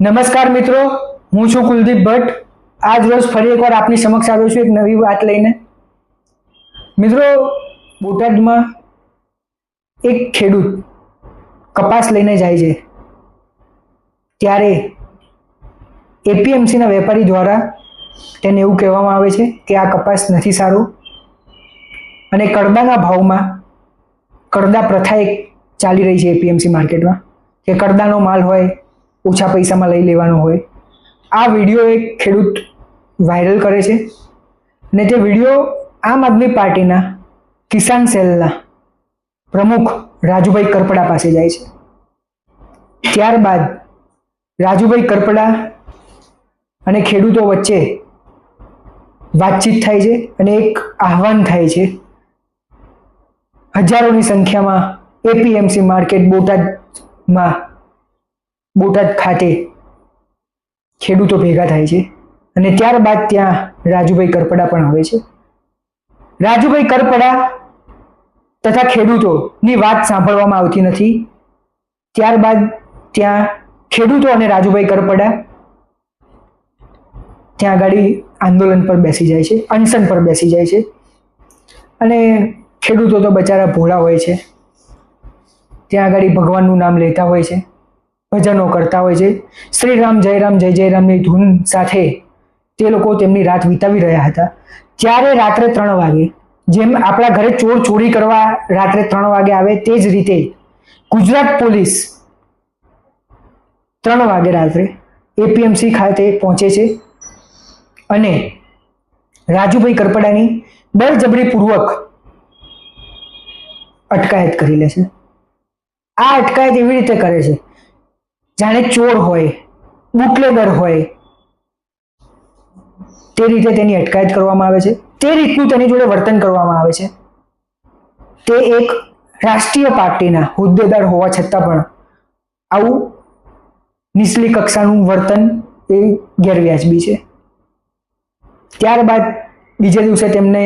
નમસ્કાર મિત્રો, હું છું કુલદીપ ભટ્ટ. આજ રોજ ફરી એકવાર આપની સમક્ષ આવ્યો છું એક નવી વાત લઈને. મિત્રો, બોટાદમાં એક ખેડૂત કપાસ લઈને જાય છે. ત્યારે એપીએમસીના વેપારી દ્વારા તેને એવું કહેવામાં આવે છે કે આ કપાસ નથી સારો. અને કડદાના ભાવમાં કડદા પ્રથા એક ચાલી રહી છે એપીએમસી માર્કેટમાં. કે કડદાનો માલ હોય ઓછા પૈસામાં લઈ લેવાનો હોય. આ વીડિયો એક ખેડૂત વાયરલ કરે છે અને તે વીડિયો આમ આદમી પાર્ટીના કિસાન સેલના પ્રમુખ રાજુભાઈ કરપડા પાસે જાય છે. ત્યારબાદ રાજુભાઈ કરપડા અને ખેડૂતો વચ્ચે વાતચીત થાય છે અને એક આહવાન થાય છે. હજારોની સંખ્યામાં એપીએમસી માર્કેટ બોટાદમાં બોટાદ ખાતે ખેડૂતો ભેગા થાય છે અને ત્યારબાદ ત્યાં રાજુભાઈ કરપડા પણ આવે છે. રાજુભાઈ કરપડા તથા ખેડૂતોની વાત સાંભળવામાં આવતી નથી. ત્યારબાદ ત્યાં ખેડૂતો અને રાજુભાઈ કરપડા ત્યાં આગળ આંદોલન પર બેસી જાય છે, અનશન પર બેસી જાય છે અને ખેડૂતો તો બચારા ભોળા હોય છે. ત્યાં આગળ ભગવાનનું નામ લેતા હોય છે. ભજનો કરતા હોય છે. શ્રી રામ જય રામ જય જય રામની ધૂન સાથે તે લોકો તેમની રાત વિતાવી રહ્યા હતા. ત્યારે રાત્રે ત્રણ વાગે, જેમ આપણા ઘરે ચોર ચોરી કરવા રાત્રે ત્રણ વાગે આવે તે જ રીતે ગુજરાત પોલીસ ત્રણ વાગે રાત્રે એપીએમસી ખાતે પહોંચે છે અને રાજુભાઈ કરપડાની બળજબરીપૂર્વક અટકાયત કરી લે છે. આ અટકાયત એવી રીતે કરે છે જાણે ચોર હોય, બુટલેગર હોય, તે રીતે તેની અટકાયત કરવામાં આવે છે. તે રીતનું તેની જોડે વર્તન કરવામાં આવે છે. તે એક રાષ્ટ્રીય પાર્ટીના હોદ્દેદાર હોવા છતાં પણ આવું નીચલી કક્ષાનું વર્તન એ ગેરવ્યાજબી છે. ત્યારબાદ બીજે દિવસે તેમને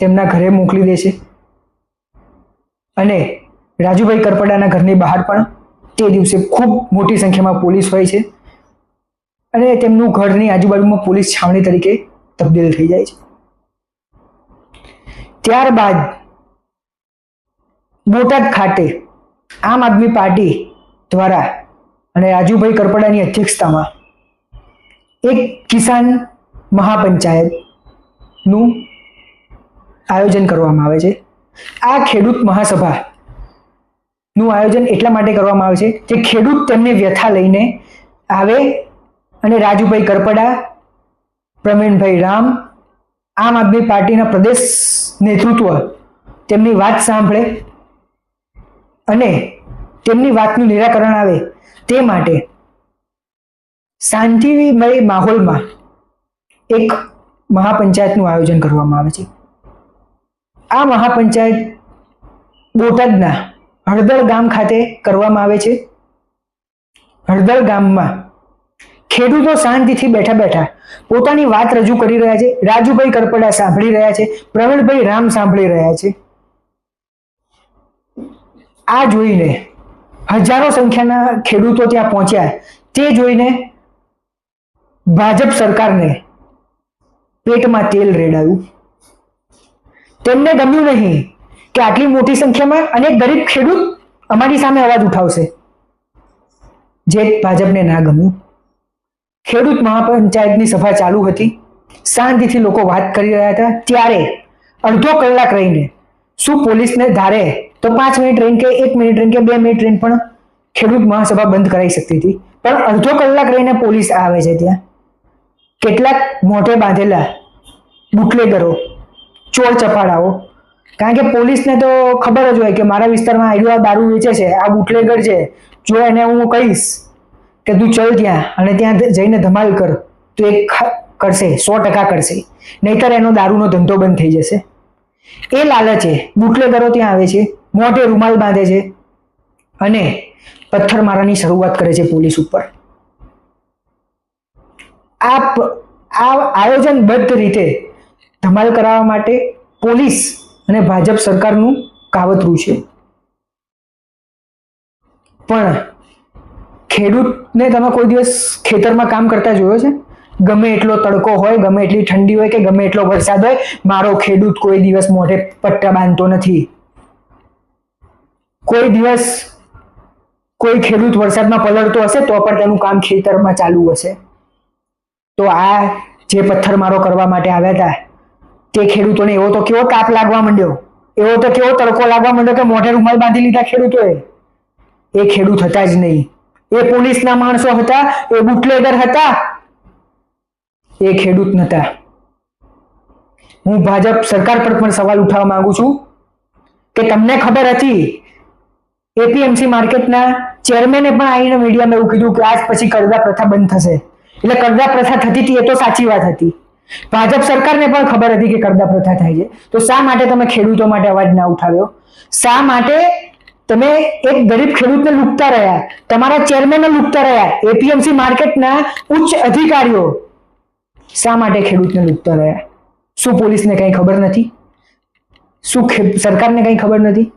તેમના ઘરે મોકલી દે છે. અને રાજુભાઈ કરપડાના ઘરની બહાર પણ તે દિવસે ખૂબ મોટી સંખ્યામાં પોલીસ હોય છે. અને તેમનું ઘરની આજુબાજુમાં પોલીસ છાવણી તરીકે તબદીલ થઈ જાય છે. ત્યારબાદ બોટાદ ખાતે આમ આદમી પાર્ટી દ્વારા અને રાજુભાઈ કરપડાની અધ્યક્ષતામાં એક કિસાન મહાપંચાયતનું આયોજન કરવામાં આવે છે. આ ખેડૂત મહાસભા નું આયોજન એટલા માટે કરવામાં આવે છે કે ખેડૂત તેમને વ્યથા લઈને આવે અને રાજુભાઈ કરપડા પ્રવીણભાઈ રામ, આમ આદમી પાર્ટીના પ્રદેશ નેતૃત્વ તેમની વાત સાંભળે અને તેમની વાતનું નિરાકરણ આવે તે માટે શાંતિમય માહોલમાં એક મહાપંચાયતનું આયોજન કરવામાં આવે છે. આ મહાપંચાયત બોટાદના હળદળ ગામ ખાતે કરવામાં આવે છે. હળદળ ગામમાં ખેડૂતો શાંતિથી બેઠા બેઠા પોતાની વાત રજૂ કરી રહ્યા છે. રાજુભાઈ કરપડા સાંભળી રહ્યા છે. પ્રવીણભાઈ રામ સાંભળી રહ્યા છે. આ જોઈને હજારો સંખ્યાના ખેડૂતો ત્યાં પહોંચ્યા. તે જોઈને ભાજપ સરકારને પેટમાં તેલ રેડાયું. તેમને ગમ્યું નહીં કે આટલી મોટી સંખ્યામાં અને ગરીબ ખેડૂત અમારી સામે અવાજ ઉઠાવશે. જે ભાજપને ના ગમ્યું. ખેડૂત મહાપંચાયતની સભા ચાલુ હતી. શાંતિથી લોકો વાત કરી રહ્યા હતા. ત્યારે અડધો કલાક રહીને શું પોલીસને ધારે? તો પાંચ મિનિટ રહીને કે એક મિનિટ રહીને કે બે મિનિટ રહીને પણ ખેડૂત મહાસભા બંધ કરાવી શકતી હતી. પણ અડધો કલાક રહીને પોલીસ આવે છે ત્યાં. કેટલાક મોઢે બાંધેલા બુટલેગરો, ચોર ચપાડાઓ કારણ કે પોલીસને તો ખબર જ હોય કે મારા વિસ્તારમાં આયરો આ દારૂ વેચે છે, આ બુટલેગર છે. જો એને હું કહીશ કે તું ચલ ત્યાં અને ત્યાં જઈને ધમાલ કર, તો એ કરશે, સો ટકા કરશે. નહીતર એનો દારૂનો ધંધો બંધ થઈ જશે. એ લાલચે બુટલેગરો ત્યાં આવે છે મોટે રૂમાલ બાંધે છે અને પથ્થરમારાની શરૂઆત કરે છે પોલીસ ઉપર. આ આયોજનબદ્ધ રીતે ધમાલ કરાવવા માટે પોલીસ અને ભાજપ સરકારનું કાવતરું છે. પણ ખેડૂતને તમે કોઈ દિવસ ખેતરમાં કામ કરતા જોયો છે? ગમે એટલો તડકો હોય, ગમે એટલી ઠંડી હોય કે ગમે એટલો વરસાદ હોય, મારો ખેડૂત કોઈ દિવસ મોઢે પટ્ટા બાંધતો નથી. કોઈ દિવસ કોઈ ખેડૂત વરસાદમાં પલળતો હશે તો પણ તેનું કામ ખેતરમાં ચાલુ હશે. તો આ જે પથ્થર મારો કરવા માટે આવ્યા હતા તે ખેડૂતોને એવો તો કેવો તાપ લાગવા માંડ્યો? એવો તો કેવો તડકો લાગવા માંડ્યો કે મોઢે રૂમાલ બાંધી લીધા ખેડૂતોએ? એ ખેડૂત હતા જ નહીં. એ પોલીસના માણસો હતા, એ બુટલેગર હતા. એ ખેડૂત નતા. હું ભાજપ સરકાર પર પણ સવાલ ઉઠાવવા માંગુ છું કે તમને ખબર હતી, એપીએમસી માર્કેટના ચેરમેને પણ આવીને મીડિયામાં એવું કીધું કે આજ પછી કરજા પ્રથા બંધ થશે. એટલે કરજા પ્રથા થતી હતી એ તો સાચી વાત હતી. ભાજપ સરકારને પણ ખબર હતી કે કરદા પ્રથા થાય છે. તો શા માટે તમે ખેડૂતો માટે અવાજ ના ઉઠાવ્યો? શા માટે તમે એક ગરીબ ખેડૂતને લૂંટતા રહ્યા? તમારા ચેરમેનને લૂંટતા રહ્યા? એપીએમસી માર્કેટના ઉચ્ચ અધિકારીઓ શા માટે ખેડૂતને લૂંટતા રહ્યા? શું પોલીસને કંઈ ખબર નથી? શું સરકારને કંઈ ખબર નથી?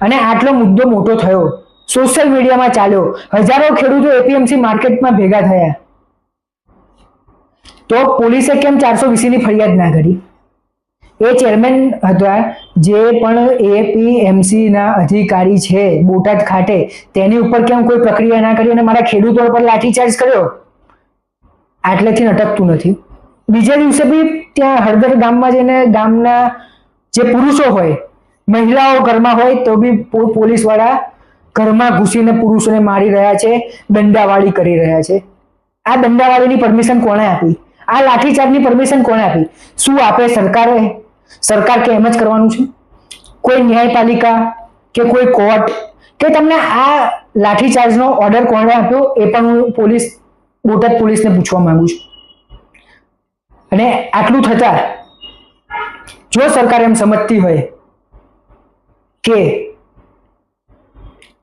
અને આટલો મુદ્દો મોટો થયો. સોશિયલ મીડિયામાં ચાલ્યો. હજારો ખેડૂતો એપીએમસી માર્કેટમાં ભેગા થયા. તો પોલીસે કેમ ચારસો વીસીની ફરિયાદ ના કરી એ ચેરમેન હતા, જે પણ એપીએમસીના અધિકારી છે, બોટાદ ખાતે, તેની ઉપર કેમ કોઈ પ્રક્રિયા ના કરી અને મારા ખેડૂતો પર લાઠીચાર્જ કર્યો? આટલેથી અટકતું નથી. બીજા દિવસે બી ત્યાં હળદર ગામમાં જઈને ગામના જે પુરુષો હોય, મહિલાઓ ઘરમાં હોય, તો બી પોલીસવાળા ઘરમાં ઘૂસીને પુરુષોને મારી રહ્યા છે, દંડાવાળી કરી રહ્યા છે. આ દંડાવાળીની પરમિશન કોણે આપી? આ લાઠીચાર્જની પરમિશન કોણે આપી? શું આપે સરકારે? સરકાર કે એમ જ કરવાનું છે? કોઈ ન્યાયપાલિકા કે કોઈ કોર્ટ? કે તમને આ લાઠીચાર્જનો ઓર્ડર કોણે આપ્યો? એ પણ હું પોલીસ, બોટાદ પોલીસને પૂછવા માંગુ છું. અને આટલું થતા, જો સરકાર એમ સમજતી હોય કે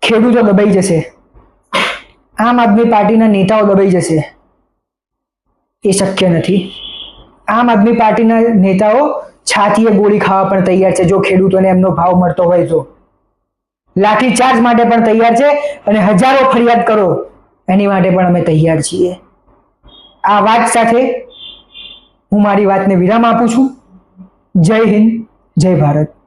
ખેડૂતો દબાઈ જશે, આમ આદમી પાર્ટીના નેતાઓ દબાઈ જશે એ શક્ય નથી. આમ આદમી પાર્ટીના નેતાઓ છાતીએ ગોળી ખાવા પણ તૈયાર છે. જો ખેડૂતોને એમનો ભાવ મળતો હોય તો. લાઠી ચાર્જ માટે પણ તૈયાર છે અને હજારો ફરિયાદ કરો, એની માટે પણ અમે તૈયાર છીએ. આ વાત સાથે હું મારી વાતને વિરામ આપું છું. જય હિન્દ, જય ભારત.